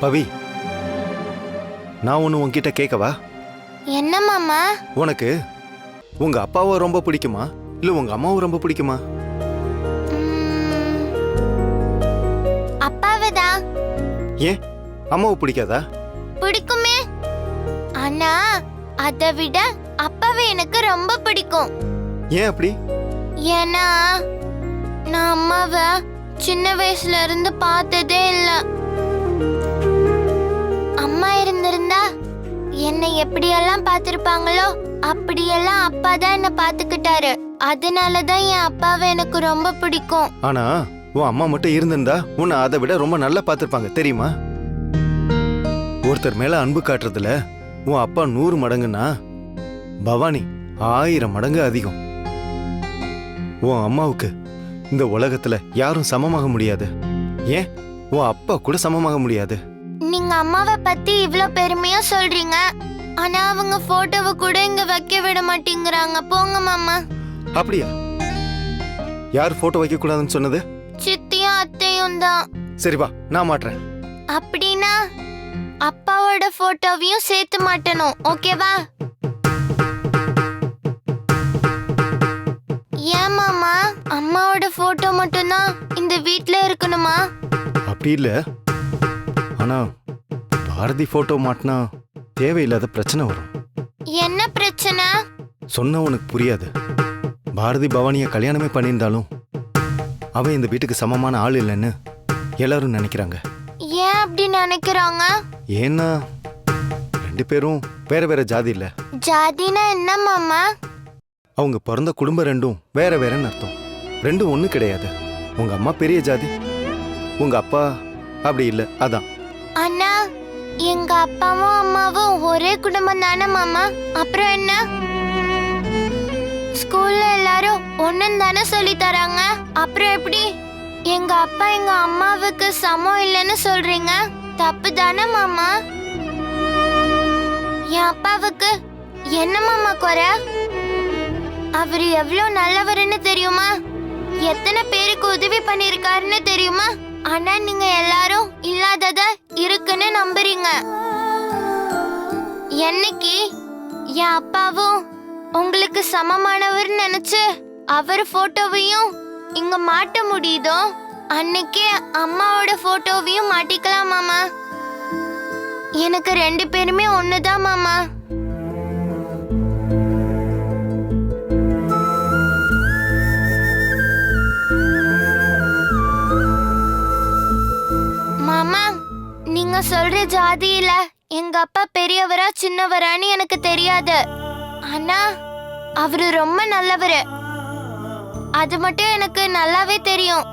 பவி நான் ஒன்று உன்கிட்ட கேட்கவா? என்ன மாமா? உனக்கு உங்க அப்பாவை ரொம்ப பிடிக்குமா? இல்ல உங்க அம்மாவை ரொம்ப பிடிக்குமா? அப்பாவை தான் ஏன்? அம்மாவை பிடிக்காதா? பிடிக்குமே. ஆனா அதை விட அப்பாவை எனக்கு ரொம்ப பிடிக்கும். ஏன் அப்படி? ஏன்னா நான் அம்மாவை சின்ன வயசுல இருந்து பார்த்ததே இல்ல. என்னை எப்படியெல்லாம் பார்த்துருப்பாங்களோ அப்படியெல்லாம் அப்பா தான் என்ன பார்த்துக்கிட்டாரு. அதனால தான் என் அப்பாவை எனக்கு ரொம்ப பிடிக்கும். ஆனா உன் அம்மா மட்டும் இருந்திருந்தா உன்னை அதை விட ரொம்ப நல்லா பார்த்திருப்பாங்க தெரியுமா? ஒருத்தர் மேல அன்பு காட்டுறதுல உன் அப்பா நூறு மடங்குன்னா பவானி ஆயிரம் மடங்கு அதிகம். உன் அம்மாவுக்கு இந்த உலகத்துல யாரும் சமமாக முடியாது. ஏன்? உன் அப்பா கூட சமமாக முடியாது. நீங்க அம்மாவை பத்தி இவ்ளோ பெருமையா சொல்றீங்க. ஆனா அவங்க போட்டோவை கூட இங்க வைக்க விட மாட்டேங்கிறாங்க. போங்க மாமா. அப்படியா? யார் போட்டோ வைக்க கூடாதுன்னு சொன்னது? சித்தியும் அத்தையும் தான். சரி வா நான் மாட்டுறேன். அப்படின்னா அப்பாவோட போட்டோவையும் சேர்த்து மாட்டணும். ஓகேவா ஏன் மாமா? அம்மாவோட போட்டோ மட்டும்தான் இந்த வீட்ல இருக்கணுமா? அப்படி இல்ல. ஆனா பாரதி போட்டோ மாட்டினா தேவையில்லாத பிரச்சனை வரும். என்ன பிரச்சனை? சொன்னா உனக்கு புரியாது. பாரதி பவானிய கல்யாணமே பண்ணியிருந்தாலும் அவன் இந்த வீட்டுக்கு சமமான ஆள் இல்லைன்னு எல்லாரும் நினைக்கிறாங்க. ஏன் அப்படி நினைக்கிறாங்க? ஏன்னா ரெண்டு பேரும் வேற வேற ஜாதி இல்ல. ஜாதினா என்ன மாமா? அவங்க பிறந்த குடும்பம் ரெண்டும் வேற வேறன்னு அர்த்தம். ரெண்டும் ஒண்ணு கிடையாது. உங்க அம்மா பெரிய ஜாதி. உங்க அப்பா அப்படி இல்ல. அதான். அண்ணா எங்க அப்பாவும் அம்மாவும் ஒரே குடும்பம் தானே மாமா? அப்புறம் என்ன? ஸ்கூல்ல எல்லாரும் ஒன்னும் தானே சொல்லி தராங்க? அப்புறம் எப்படி? எங்க அப்பா எங்க அம்மாவுக்கு சமம் இல்லைன்னு சொல்றீங்க? தப்பு தானே மாமா? என் அப்பாவுக்கு என்ன மாமா குறை? அவர் எவ்வளோ நல்லவர்னு தெரியுமா? எத்தனை பேருக்கு உதவி பண்ணிருக்காருன்னு தெரியுமா? ஆனா நீங்க எல்லாரும் என்னைக்கு? என் அப்பாவும் உங்களுக்கு சமமானவர் நினைச்சு அவர் போட்டோவையும் இங்க மாட்ட முடியுதோ? அன்னைக்கே அம்மாவோட போட்டோவையும் மாட்டிக்கலாம் மாமா. எனக்கு ரெண்டு பேருமே ஒண்ணுதான் மாமா. மாமா நீங்க சொல்ற ஜாதியில எங்க அப்பா பெரியவரா சின்னவரான்னு எனக்கு தெரியாது. ஆனா அவரு ரொம்ப நல்லவரு. அது மட்டும் எனக்கு நல்லாவே தெரியும்.